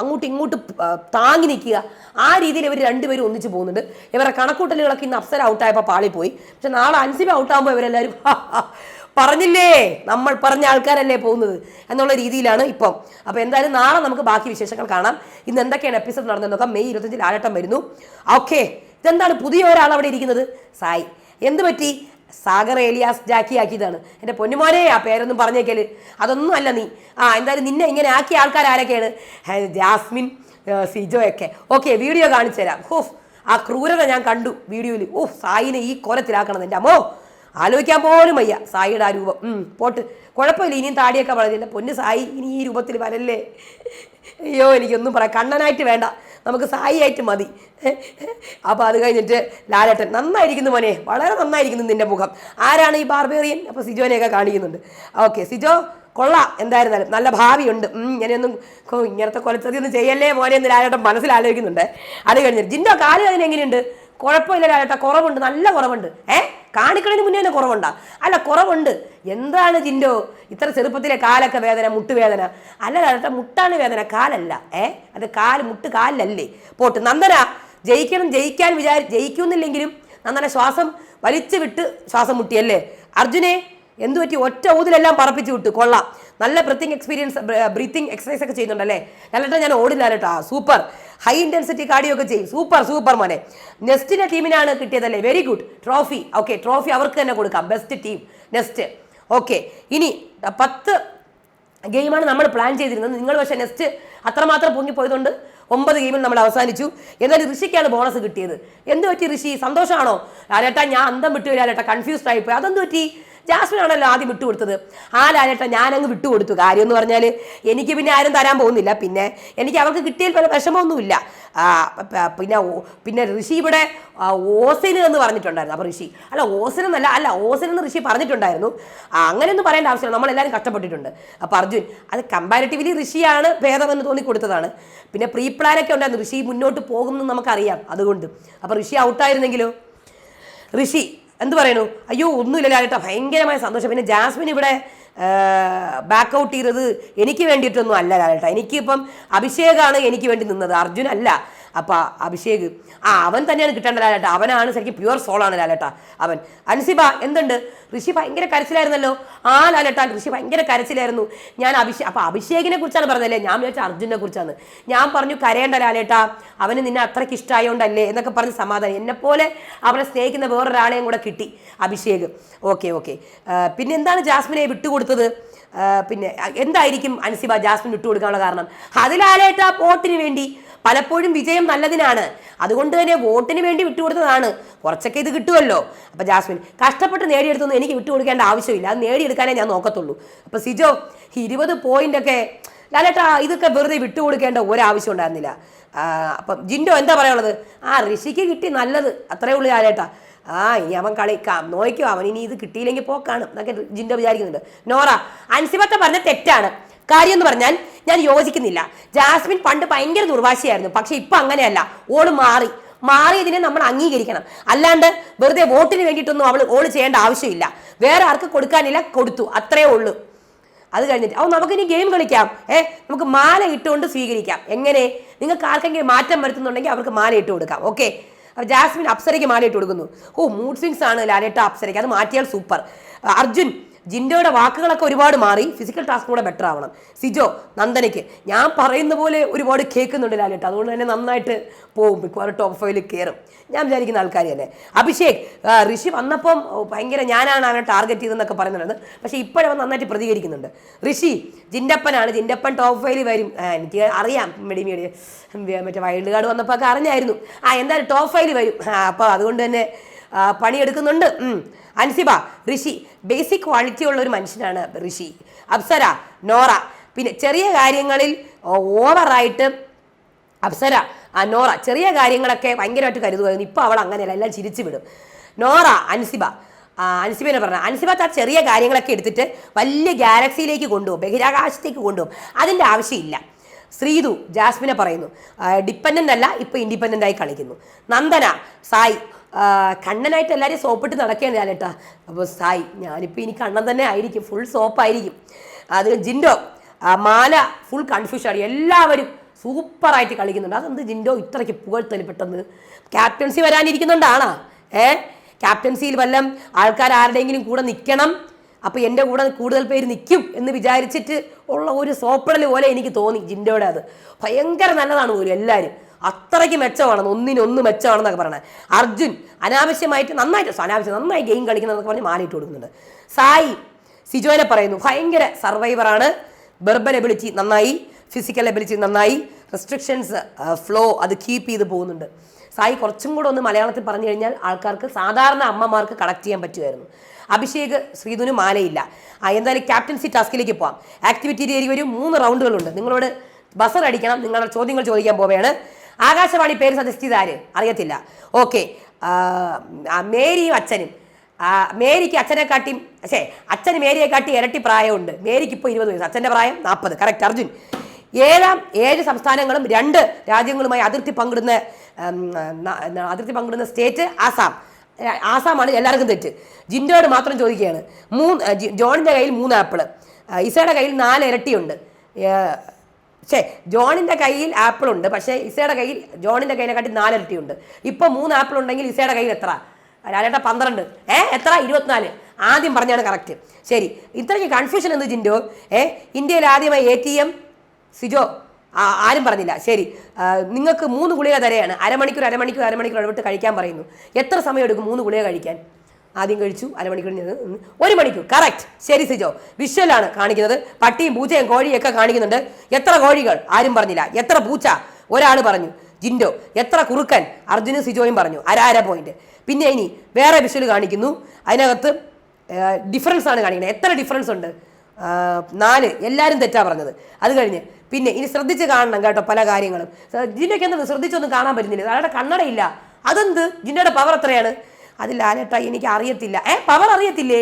അങ്ങോട്ടും ഇങ്ങോട്ടും താങ്ങി നിൽക്കുക. ആ രീതിയിൽ ഇവർ രണ്ടുപേരും ഒന്നിച്ച് പോകുന്നുണ്ട്. ഇവരുടെ കണക്കൂട്ടലുകളൊക്കെ ഇന്ന് അപ്സര ഔട്ടായപ്പോൾ പാളിപ്പോയി. പക്ഷെ നാളെ അൻസിബ ഔട്ടാകുമ്പോൾ ഇവരെല്ലാവരും പറഞ്ഞില്ലേ? നമ്മൾ പറഞ്ഞ ആൾക്കാരല്ലേ പോകുന്നത്? എന്നുള്ള രീതിയിലാണ് ഇപ്പം. അപ്പോൾ എന്തായാലും നാളെ നമുക്ക് ബാക്കി വിശേഷങ്ങൾ കാണാം. ഇന്ന് എന്തൊക്കെയാണ് എപ്പിസോഡ് നടന്നത് നോക്കാം മെയ് ഇരുപത്തഞ്ചിൽ ആരാട്ടം വരുന്നു. ഓക്കെ ഇതെന്താണ് പുതിയ ഒരാൾ അവിടെ ഇരിക്കുന്നത്? സായി. എന്ത് പറ്റി? സാഗർ ഏലിയാസ് ജാക്കി ആക്കിയതാണ്. എന്റെ പൊന്നുമോനെ ആ പേരൊന്നും പറഞ്ഞേക്കൽ. അതൊന്നും അല്ല നീ. ആ എന്തായാലും നിന്നെ ഇങ്ങനെ ആക്കിയ ആൾക്കാർ ആരൊക്കെയാണ്? ജാസ്മിൻ സിജോയൊക്കെ ഓക്കെ വീഡിയോ കാണിച്ചു തരാം. ഹോഫ് ആ ക്രൂരത ഞാൻ കണ്ടു വീഡിയോയിൽ ഓ സായിനെ ഈ കൊലത്തിലാക്കണം എന്റെ അമ്മോ. ആലോചിക്കാൻ പോലും വയ്യ സായിയുടെ ആ രൂപം. പോട്ട്. കുഴപ്പമില്ല ഇനിയും താടിയൊക്കെ വളരില്ല പൊന്ന് സായി ഇനി ഈ രൂപത്തിൽ വരല്ലേ? അയ്യോ എനിക്കൊന്നും പറയാം. കണ്ണനായിട്ട് വേണ്ട. നമുക്ക് സായി ആയിട്ട് മതി. അപ്പോൾ അത് കഴിഞ്ഞിട്ട് ലാലേട്ടൻ നന്നായിരിക്കുന്നു മോനെ വളരെ നന്നായിരിക്കുന്നു നിന്റെ മുഖം. ആരാണ് ഈ ബാർബേറിയൻ അപ്പോൾ സിജോനെയൊക്കെ കാണിക്കുന്നുണ്ട്. ഓക്കെ സിജോ കൊള്ളാം. എന്തായിരുന്നാലും നല്ല ഭാവിയുണ്ട്. ഇങ്ങനെയൊന്നും ഇങ്ങനത്തെ കൊലച്ചതി ഒന്നും ചെയ്യല്ലേ മോനെ എന്ന് ലാലേട്ടൻ മനസ്സിലാലോചിക്കുന്നുണ്ട്. അത് കഴിഞ്ഞിട്ട് ജിൻഡോ കാൽ അതിന് എങ്ങനെയുണ്ട്? കുഴപ്പമില്ല ലാലേട്ട കുറവുണ്ട് നല്ല കുറവുണ്ട്. ഏ? കാണിക്കണതിന് മുന്നേ തന്നെ കുറവുണ്ടാ? അല്ല കുറവുണ്ട്. എന്താണ് ജിൻഡോ ഇത്ര ചെറുപ്പത്തിലെ കാലൊക്കെ വേദന മുട്ടുവേദന അല്ല ലാലേട്ട മുട്ടാണ് വേദന കാലല്ല. ഏ? അത് കാൽ മുട്ട് കാലിലല്ലേ? പോട്ട് നന്ദന ജയിക്കണം ജയിക്കാൻ വിചാരി ജയിക്കുന്നില്ലെങ്കിലും നന്നായി ശ്വാസം വലിച്ചു വിട്ട് ശ്വാസം മുട്ടിയല്ലേ? അർജുനെ എന്തു പറ്റി? ഒറ്റ ഊതിലെല്ലാം പറപ്പിച്ചു വിട്ടു. കൊള്ളാം. നല്ല ബ്രീത്തിങ് എക്സ്പീരിയൻസ് ബ്രീത്തിങ് എക്സസൈസ് ഒക്കെ ചെയ്യുന്നുണ്ടല്ലേ? ലാലേട്ടാ ഞാൻ ഓടില്ല കേട്ടോ. സൂപ്പർ. ഹൈ ഇന്റൻസിറ്റി കാർഡിയോ ഒക്കെ ചെയ്യും. സൂപ്പർ സൂപ്പർ മോനെ. നെസ്റ്റിന്റെ ടീമിനാണ് കിട്ടിയതല്ലേ? Very good trophy okay trophy അവർക്ക് തന്നെ കൊടുക്കാം. ബെസ്റ്റ് ടീം നെസ്റ്റ് ഓക്കെ ഇനി പത്ത് ഗെയിമാണ് നമ്മൾ പ്ലാൻ ചെയ്തിരുന്നത്. നിങ്ങൾ പക്ഷേ നെക്സ്റ്റ് അത്രമാത്രം പൊങ്ങിപ്പോയതുകൊണ്ട് ഒമ്പത് ഗെയിമിൽ നമ്മൾ അവസാനിച്ചു. എന്നാൽ ഋഷിക്കാണ് ബോണസ് കിട്ടിയത്. എന്ത് പറ്റി ഋഷി? സന്തോഷമാണോ അരേട്ടാ ഞാൻ അന്തം വിട്ടു ലാലേട്ടാ കൺഫ്യൂസ്ഡ് ആയിപ്പോയി അതെന്ത് പറ്റി? ജാസ്മിൻ ആണല്ലോ ആദ്യം വിട്ടുകൊടുത്തത്. ആ ലാലേട്ട ഞാനങ്ങ് വിട്ടുകൊടുത്തു. കാര്യം എന്ന് പറഞ്ഞാൽ എനിക്ക് പിന്നെ ആരും തരാൻ പോകുന്നില്ല. പിന്നെ എനിക്ക് അവർക്ക് കിട്ടിയാൽ പല വിഷമമൊന്നുമില്ല. പിന്നെ പിന്നെ ഋഷി ഇവിടെ ഓസിന് എന്ന് പറഞ്ഞിട്ടുണ്ടായിരുന്നു. അപ്പോൾ ഋഷി അല്ല ഓസിൻ എന്നല്ല അല്ല ഓസിൻ എന്ന് ഋഷി പറഞ്ഞിട്ടുണ്ടായിരുന്നു. അങ്ങനെയൊന്നും പറയേണ്ട ആവശ്യമില്ല. നമ്മളെല്ലാവരും കഷ്ടപ്പെട്ടിട്ടുണ്ട്. അപ്പോൾ അർജുൻ അത് കമ്പാരിറ്റീവ്ലി ഋഷിയാണ് ഭേദമെന്ന് തോന്നി കൊടുത്തതാണ് പിന്നെ പ്രീ പ്ലാനൊക്കെ ഉണ്ടായിരുന്നു. ഋഷി മുന്നോട്ട് പോകുമെന്ന് നമുക്കറിയാം. അതുകൊണ്ട്. അപ്പോൾ ഋഷി ഔട്ടായിരുന്നെങ്കിലോ ഋഷി എന്ത് പറയുന്നു അയ്യോ ഒന്നുമില്ല ലാലേട്ടാ ഭയങ്കരമായ സന്തോഷം. പിന്നെ ജാസ്മിൻ ഇവിടെ ബാക്ക് ഔട്ട് ചെയ്തത് എനിക്ക് വേണ്ടിയിട്ടൊന്നും അല്ല ലാലേട്ട. എനിക്കിപ്പം അഭിഷേകാണ് എനിക്ക് വേണ്ടി നിന്നത്. അർജുൻ അല്ല. അപ്പം അഭിഷേക്. ആ അവൻ തന്നെയാണ് കിട്ടേണ്ട ലാലേട്ട. അവനാണ് ശരിക്കും പ്യുവർ സോളാണ് ലാലേട്ട അവൻ. അൻസിബ എന്തുണ്ട്? ഋഷി ഭയങ്കര കരച്ചിലായിരുന്നല്ലോ? ആ ലാലേട്ട ഋഷി ഭയങ്കര കരച്ചിലായിരുന്നു. ഞാൻ അഭിഷേക് അപ്പം അഭിഷേകിനെ കുറിച്ചാണ് പറഞ്ഞല്ലേ ഞാൻ വിചാരിച്ച അർജുനെ കുറിച്ചാണ്. ഞാൻ പറഞ്ഞു കരയേണ്ട ലാലേട്ട അവന് നിന്നെ അത്രയ്ക്ക് ഇഷ്ടമായോണ്ടല്ലേ എന്നൊക്കെ പറഞ്ഞ് സമാധാനം. എന്നെപ്പോലെ അവനെ സ്നേഹിക്കുന്ന വേറൊരാളെയും കൂടെ കിട്ടി അഭിഷേക്. Okay okay. പിന്നെ എന്താണ് ജാസ്മിനെ വിട്ടുകൊടുത്തത്? പിന്നെ എന്തായിരിക്കും അൻസിബ ജാസ്മിൻ വിട്ടുകൊടുക്കാനുള്ള കാരണം? അതിലാലേട്ട വോട്ടിന് വേണ്ടി? പലപ്പോഴും വിജയം നല്ലതിനാണ്. അതുകൊണ്ട് തന്നെ വോട്ടിന് വേണ്ടി വിട്ടുകൊടുത്തതാണ്. കുറച്ചൊക്കെ ഇത് കിട്ടുമല്ലോ. അപ്പോൾ ജാസ്മിൻ കഷ്ടപ്പെട്ട് നേടിയെടുത്തൊന്നും എനിക്ക് വിട്ടുകൊടുക്കേണ്ട ആവശ്യമില്ല. അത് നേടിയെടുക്കാനേ ഞാൻ നോക്കത്തുള്ളൂ. അപ്പോൾ സിജോ ഇരുപത് പോയിന്റ് ഒക്കെ ലാലേട്ടാ ഇതൊക്കെ വെറുതെ വിട്ടുകൊടുക്കേണ്ട ഒരാവശ്യം ഉണ്ടായിരുന്നില്ല. ആ, അപ്പം ജിൻഡോ എന്താ പറയാനുള്ളത്? ആ ഋഷിക്ക് കിട്ടി നല്ലത്. അത്രേ ഉള്ളൂ ലാലേട്ടാ. ആ ഇനി അവൻ കളിക്കാം. നോക്കിയോ അവൻ ഇനി ഇത് കിട്ടിയില്ലെങ്കിൽ പോക്കാണ്. എന്നൊക്കെ ജിൻഡോ വിചാരിക്കുന്നുണ്ട്. നോറ അൻസിബത്ത പറഞ്ഞ തെറ്റാണ്. കാര്യം എന്ന് പറഞ്ഞാൽ ഞാൻ യോജിക്കുന്നില്ല. ജാസ്മിൻ പണ്ട് ഭയങ്കര ദുർവാശിയായിരുന്നു. പക്ഷെ ഇപ്പൊ അങ്ങനെയല്ല. ഓൾ മാറി. മാറിയതിനെ നമ്മൾ അംഗീകരിക്കണം. അല്ലാണ്ട് വെറുതെ വോട്ടിന് വേണ്ടിയിട്ടൊന്നും അവൾ ഓൾ ചെയ്യേണ്ട ആവശ്യമില്ല. വേറെ ആർക്ക് കൊടുക്കാനില്ല കൊടുത്തു. അത്രേ ഉള്ളൂ. അത് കഴിഞ്ഞിട്ട് അപ്പോൾ നമുക്കിനി ഗെയിം കളിക്കാം. ഏ നമുക്ക് മാല ഇട്ടുകൊണ്ട് സ്വീകരിക്കാം. എങ്ങനെ? നിങ്ങൾക്ക് ആർക്കെങ്കിലും മാറ്റം വരുത്തുന്നുണ്ടെങ്കിൽ അവർക്ക് മാല ഇട്ട് കൊടുക്കാം. ഓക്കെ? ജാസ്മിൻ അപ്സരയ്ക്ക് മാലയിട്ട് കൊടുക്കുന്നു. ഓ മൂഡ് സ്വിങ്സ് ആണ് ലാലേട്ട അപ്സരയ്ക്ക്. അത് മാറ്റിയാൽ സൂപ്പർ അർജുൻ ജിൻഡോയുടെ വാക്കുകളൊക്കെ ഒരുപാട് മാറി. ഫിസിക്കൽ ടാസ്ക് കൂടെ ബെറ്റർ ആവണം. സിജോ നന്ദനയ്ക്ക്. ഞാൻ പറയുന്ന പോലെ ഒരുപാട് കേൾക്കുന്നുണ്ട് ലാലേട്ട അതുകൊണ്ട് തന്നെ നന്നായിട്ട് പോവും. മിക്കവാറും ടോപ്പ് ഫൈവിൽ കയറും ഞാൻ വിചാരിക്കുന്ന ആൾക്കാർ തന്നെ. അഭിഷേക് ഋഷി വന്നപ്പം ഭയങ്കര ഞാനാണ് അവനെ ടാർഗറ്റ് ചെയ്തതെന്നൊക്കെ പറയുന്നുണ്ട് പക്ഷേ ഇപ്പോഴവൻ നന്നായിട്ട് പ്രതികരിക്കുന്നുണ്ട്. ഋഷി ജിൻഡപ്പനാണ്. ജിൻഡപ്പൻ ടോപ്പ് ഫൈവിൽ വരും. എനിക്ക് അറിയാം. മെഡി മെഡി മറ്റേ വൈൽഡ് കാർഡ് വന്നപ്പോൾ ഒക്കെ അറിഞ്ഞായിരുന്നു. ആ എന്തായാലും ടോപ്പ് ഫൈവിൽ വരും. അപ്പോൾ അതുകൊണ്ട് തന്നെ പണിയെടുക്കുന്നുണ്ട്. അൻസിബ ഋഷി. ബേസിക് ക്വാളിറ്റി ഉള്ള ഒരു മനുഷ്യനാണ് ഋഷി. അപ്സര നോറ. പിന്നെ ചെറിയ കാര്യങ്ങളിൽ ഓവറായിട്ട് അപ്സര ആ നോറ. ചെറിയ കാര്യങ്ങളൊക്കെ ഭയങ്കരമായിട്ട് കരുതുമായിരുന്നു ഇപ്പോൾ അവൾ അങ്ങനെയല്ല എല്ലാം ചിരിച്ചു വിടും. നോറ അൻസിബ. അൻസിബിനെ പറഞ്ഞ അൻസിബ ആ ചെറിയ കാര്യങ്ങളൊക്കെ എടുത്തിട്ട് വലിയ ഗാലക്സിയിലേക്ക് കൊണ്ടുപോകും ബഹിരാകാശത്തേക്ക് കൊണ്ടുപോകും. അതിന്റെ ആവശ്യമില്ല. ശ്രീതു ജാസ്മിനെ പറയുന്നു. ഡിപ്പെൻഡന്റ് അല്ല ഇപ്പോൾ ഇൻഡിപെൻഡന്റ് ആയി കളിക്കുന്നു. നന്ദന സായി. കണ്ണനായിട്ട് എല്ലാവരെയും സോപ്പിട്ട് നടക്കുകയാണ് ഞാനേട്ടാ അപ്പോൾ സായി ഞാനിപ്പോൾ ഇനി കണ്ണൻ തന്നെ ആയിരിക്കും ഫുൾ സോപ്പായിരിക്കും അത് ജിൻഡോ ആ, മാല ഫുൾ കൺഫ്യൂഷൻ എല്ലാവരും സൂപ്പറായിട്ട് കളിക്കുന്നുണ്ട്. അതെന്ത് ജിൻഡോ ഇത്രയ്ക്ക് പുകഴ്ത്തൽ പെട്ടെന്ന്? ക്യാപ്റ്റൻസി വരാനിരിക്കുന്നുണ്ടാണോ? ഏ? ക്യാപ്റ്റൻസിയിൽ വല്ലം ആൾക്കാർ ആരുടെയെങ്കിലും കൂടെ നിൽക്കണം അപ്പോൾ എന്റെ കൂടെ കൂടുതൽ പേര് നിൽക്കും എന്ന് വിചാരിച്ചിട്ട് ഉള്ള ഒരു സോപ്പിടൽ പോലെ എനിക്ക് തോന്നി ജിൻഡോയുടെ അത്. ഭയങ്കര നല്ലതാണ് പോലും എല്ലാവരും അത്രയ്ക്ക് മെച്ചമാണെന്ന് ഒന്നിനൊന്ന് മെച്ചമാണെന്നൊക്കെ പറയണത് അർജുൻ അനാവശ്യമായിട്ട് നന്നായിട്ട് അനാവശ്യം നന്നായി ഗെയിം കളിക്കുന്നതൊക്കെ പറഞ്ഞ് മാലിട്ട് കൊടുക്കുന്നുണ്ട്. സായി സിജോനെ പറയുന്നു ഭയങ്കര സർവൈവറാണ് ബെർബൽ എബിലിറ്റി നന്നായി ഫിസിക്കൽ എബിലിറ്റി നന്നായി റെസ്ട്രിക്ഷൻസ് ഫ്ലോ അത് കീപ്പ് ചെയ്ത് പോകുന്നുണ്ട്. സായി കുറച്ചും കൂടെ ഒന്ന് മലയാളത്തിൽ പറഞ്ഞു കഴിഞ്ഞാൽ ആൾക്കാർക്ക് സാധാരണ അമ്മമാർക്ക് കളക്ട് ചെയ്യാൻ പറ്റുമായിരുന്നു. അഭിഷേക് ശ്രീധുന് മാലയില്ല. എന്തായാലും ക്യാപ്റ്റൻസി ടാസ്കിലേക്ക് പോവാം. ആക്ടിവിറ്റി ഏരിയ വരും മൂന്ന് റൗണ്ടുകളുണ്ട്. നിങ്ങളോട് ബസർ അടിക്കണം. നിങ്ങളുടെ ചോദ്യങ്ങൾ ചോദിക്കാൻ പോവുകയാണ്. ആകാശവാണി പേര് സജസ്റ്റ് ചെയ്ത ആര്? അറിയത്തില്ല. ഓക്കെ മേരിയും അച്ഛനും. മേരിക്ക് അച്ഛനെ കാട്ടി ശേ അച്ഛന് മേരിയെ കാട്ടി ഇരട്ടി പ്രായമുണ്ട്. മേരിക്ക് ഇപ്പോൾ ഇരുപത് വയസ്സ്. അച്ഛന്റെ പ്രായം നാൽപ്പത് കറക്റ്റ് അർജുൻ. ഏഴാം ഏഴ് സംസ്ഥാനങ്ങളും രണ്ട് രാജ്യങ്ങളുമായി അതിർത്തി പങ്കിടുന്ന അതിർത്തി പങ്കിടുന്ന സ്റ്റേറ്റ് ആസാം. ആസാമാണ് എല്ലാവർക്കും തെറ്റ്. ജിൻഡോട് മാത്രം ചോദിക്കുകയാണ്. മൂന്ന് ജോണിന്റെ കയ്യിൽ മൂന്ന് ആപ്പിൾ ഇസയുടെ കയ്യിൽ നാല് ഇരട്ടിയുണ്ട്. പക്ഷേ ജോണിന്റെ കയ്യിൽ ആപ്പിൾ ഉണ്ട് പക്ഷേ ഇസയുടെ കയ്യിൽ ജോണിന്റെ കയ്യിനെക്കാട്ടി നാലിരട്ടിയുണ്ട് ഇപ്പോൾ മൂന്ന് ആപ്പിൾ ഉണ്ടെങ്കിൽ ഇസയുടെ കയ്യിൽ എത്ര? രാജേട്ട പന്ത്രണ്ട്. ഏ എത്ര? ഇരുപത്തിനാല്. ആദ്യം പറഞ്ഞാണ് കറക്റ്റ്. ശരി. ഇത്രയ്ക്ക് കൺഫ്യൂഷൻ എന്ത് ജിൻഡോ? ഏ ഇന്ത്യയിൽ ആദ്യമായി എ ടി എം സിജോ ആരും പറഞ്ഞില്ല. ശരി. നിങ്ങൾക്ക് മൂന്ന് ഗുളിക തരയാണ്. അരമണിക്കൂർ അരമണിക്കൂർ അരമണിക്കൂർ ഇടപെട്ട് കഴിക്കാൻ പറയുന്നു. എത്ര സമയം എടുക്കും മൂന്ന് ഗുളിക കഴിക്കാൻ? ആദ്യം കഴിച്ചു അരമണിക്കൂർ ഒരു മണിക്കൂർ. കറക്റ്റ് ശരി സിജോ. വിഷ്വലാണ് കാണിക്കുന്നത്. പട്ടിയും പൂച്ചയും കോഴിയും ഒക്കെ കാണിക്കുന്നുണ്ട്. എത്ര കോഴികൾ? ആരും പറഞ്ഞില്ല. എത്ര പൂച്ച? ഒരാൾ പറഞ്ഞു. ജിൻഡോ എത്ര കുറുക്കൻ? അർജുനും സിജോയും പറഞ്ഞു. അര അര പോയിന്റ് പിന്നെ ഇനി വേറെ വിഷ്വൽ കാണിക്കുന്നു. അതിനകത്ത് ഡിഫറൻസ് ആണ് കാണിക്കുന്നത്. എത്ര ഡിഫറൻസ് ഉണ്ട്? നാല്. എല്ലാവരും തെറ്റാ പറഞ്ഞത്. അത് കഴിഞ്ഞ് പിന്നെ ഇനി ശ്രദ്ധിച്ച് കാണണം കേട്ടോ പല കാര്യങ്ങളും. ജിന്നയ്ക്ക് എന്താ ശ്രദ്ധിച്ചൊന്നും കാണാൻ പറ്റുന്നില്ല. അയാളുടെ കണ്ണടയില്ല. അതെന്ത്? ജിന്നയുടെ പവർ എത്രയാണ്? അത് ലാലേട്ടാ എനിക്ക് അറിയത്തില്ല. ഏ പവർ അറിയത്തില്ലേ?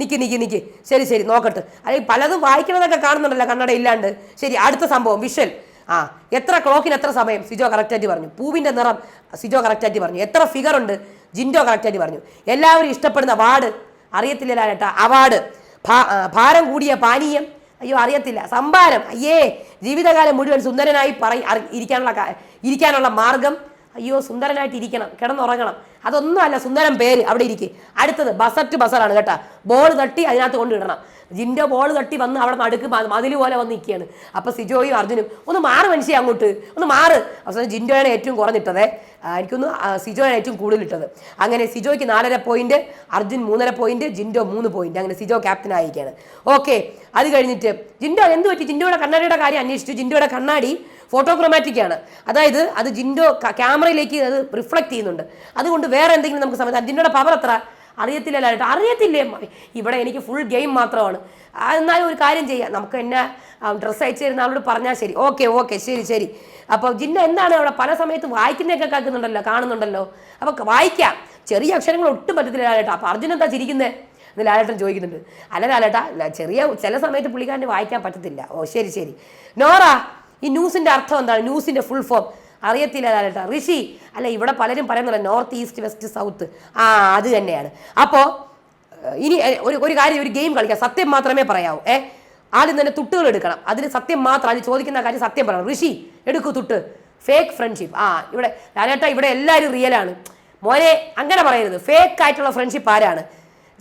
നിക്ക് നിക്ക് നിക്ക്. ശരി ശരി നോക്കട്ടെ. അല്ലെങ്കിൽ പലതും വായിക്കണതൊക്കെ കാണുന്നുണ്ടല്ലോ കണ്ണട ഇല്ലാണ്ട്. ശരി അടുത്ത സംഭവം വിഷ്വൽ ആ എത്ര ക്ലോക്കിന് എത്ര സമയം? സിജോ കറക്റ്റായിട്ട് പറഞ്ഞു. പൂവിന്റെ നിറം സിജോ കറക്റ്റായിട്ട് പറഞ്ഞു. എത്ര ഫിഗർ ഉണ്ട്? ജിൻഡോ കറക്റ്റായിട്ട് പറഞ്ഞു. എല്ലാവരും ഇഷ്ടപ്പെടുന്ന വാർഡ് അറിയത്തില്ല ലാലേട്ടാ? അവാർഡ് ഭാരം കൂടിയ പാനീയം. അയ്യോ അറിയത്തില്ല. സംഭാരം. അയ്യേ ജീവിതകാലം മുഴുവൻ സുന്ദരനായി പറ ഇരിക്കാനുള്ള ഇരിക്കാനുള്ള മാർഗം. അയ്യോ സുന്ദരനായിട്ട് ഇരിക്കണം കിടന്നുറങ്ങണം. അതൊന്നും അല്ല സുന്ദരം പേര്. അവിടെ ഇരിക്കും. അടുത്തത് ബസറ്റ് ബസറാണ് കേട്ടോ. ബോൾ തട്ടി അതിനകത്ത് കൊണ്ടിടണം ജിന്റെ ബോൾ തട്ടി വന്ന് അവിടെ നടുക്ക് മതിൽ പോലെ വന്ന് നിൽക്കുകയാണ്. അപ്പോൾ സിജോയും അർജുനും ഒന്ന് മാറ് മനുഷ്യ അങ്ങോട്ട്. ഒന്ന് മാറ്. അവസാനം ജിൻഡോയാണ് ഏറ്റവും കുറഞ്ഞിട്ടത്. എനിക്കൊന്ന് സിജോയാണ് ഏറ്റവും കൂടുതൽ ഇട്ടത് അങ്ങനെ സിജോയ്ക്ക് നാലര പോയിന്റ് അർജുൻ മൂന്നര പോയിന്റ് ജിൻഡോ മൂന്ന് പോയിന്റ് അങ്ങനെ സിജോ ക്യാപ്റ്റൻ ആയിരിക്കുകയാണ്. ഓക്കെ അത് കഴിഞ്ഞിട്ട് ജിൻഡോ എന്ത് പറ്റി? ജിൻഡോയുടെ കണ്ണാടിയുടെ കാര്യം അന്വേഷിച്ചു. ജിൻഡോയുടെ കണ്ണാടി ഫോട്ടോക്രോമാറ്റിക് ആണ്. അതായത് അത് ജിൻഡോ ക്യാമറയിലേക്ക് അത് റിഫ്ലക്ട് ചെയ്യുന്നുണ്ട്. അതുകൊണ്ട് വേറെ എന്തെങ്കിലും നമുക്ക് സമയത്ത് ജിൻഡോയുടെ പവർ എത്ര? അറിയത്തില്ല ലാലേട്ടാ അറിയത്തില്ലേ ഇവിടെ എനിക്ക് ഫുൾ ഗെയിം മാത്രമാണ്. എന്നാലും ഒരു കാര്യം ചെയ്യാം. നമുക്ക് എന്നെ ഡ്രസ്സ് അയച്ചു തരുന്ന ആളോട് പറഞ്ഞാൽ ശരി. ഓക്കെ ഓക്കെ ശരി ശരി. അപ്പോൾ ജിന്ന എന്താണ് അവിടെ പല സമയത്ത് വായിക്കുന്നതൊക്കെ കേൾക്കുന്നുണ്ടല്ലോ കാണുന്നുണ്ടല്ലോ? അപ്പോൾ വായിക്കാം. ചെറിയ അക്ഷരങ്ങൾ ഒട്ടും പറ്റത്തില്ല ലാലേട്ടാ. അപ്പോൾ അർജുൻ എന്താ ചിരിക്കുന്നത് എന്ന് ലാലേട്ടൻ ചോദിക്കുന്നുണ്ട്. അല്ല ലാലേട്ടാ ചെറിയ ചില സമയത്ത് പുള്ളിക്കാരന്റെ വായിക്കാൻ പറ്റത്തില്ല. ഓ ശരി ശരി. നോറ ഈ ന്യൂസിന്റെ അർത്ഥം എന്താണ്? ന്യൂസിന്റെ ഫുൾ ഫോം അറിയത്തില്ല ലാലേട്ടാ ഋഷി അല്ല ഇവിടെ പലരും പറയുന്നില്ല നോർത്ത് ഈസ്റ്റ് വെസ്റ്റ് സൗത്ത്. ആ അത് തന്നെയാണ്. അപ്പോൾ ഇനി ഒരു ഒരു കാര്യം ഒരു ഗെയിം കളിക്കാം. സത്യം മാത്രമേ പറയാവൂ. ഏ ആദ്യം തന്നെ തുട്ടുകൾ എടുക്കണം. അതിന് സത്യം മാത്രം അത് ചോദിക്കുന്ന കാര്യം സത്യം പറയണം. ഋഷി എടുക്കൂ തുട്ട്. ഫേക്ക് ഫ്രണ്ട്ഷിപ്പ് ആ ഇവിടെ ഞാനേട്ട ഇവിടെ എല്ലാവരും റിയലാണ് മോനെ അങ്ങനെ പറയരുത്. ഫേക്ക് ആയിട്ടുള്ള ഫ്രണ്ട്ഷിപ്പ് ആരാണ്?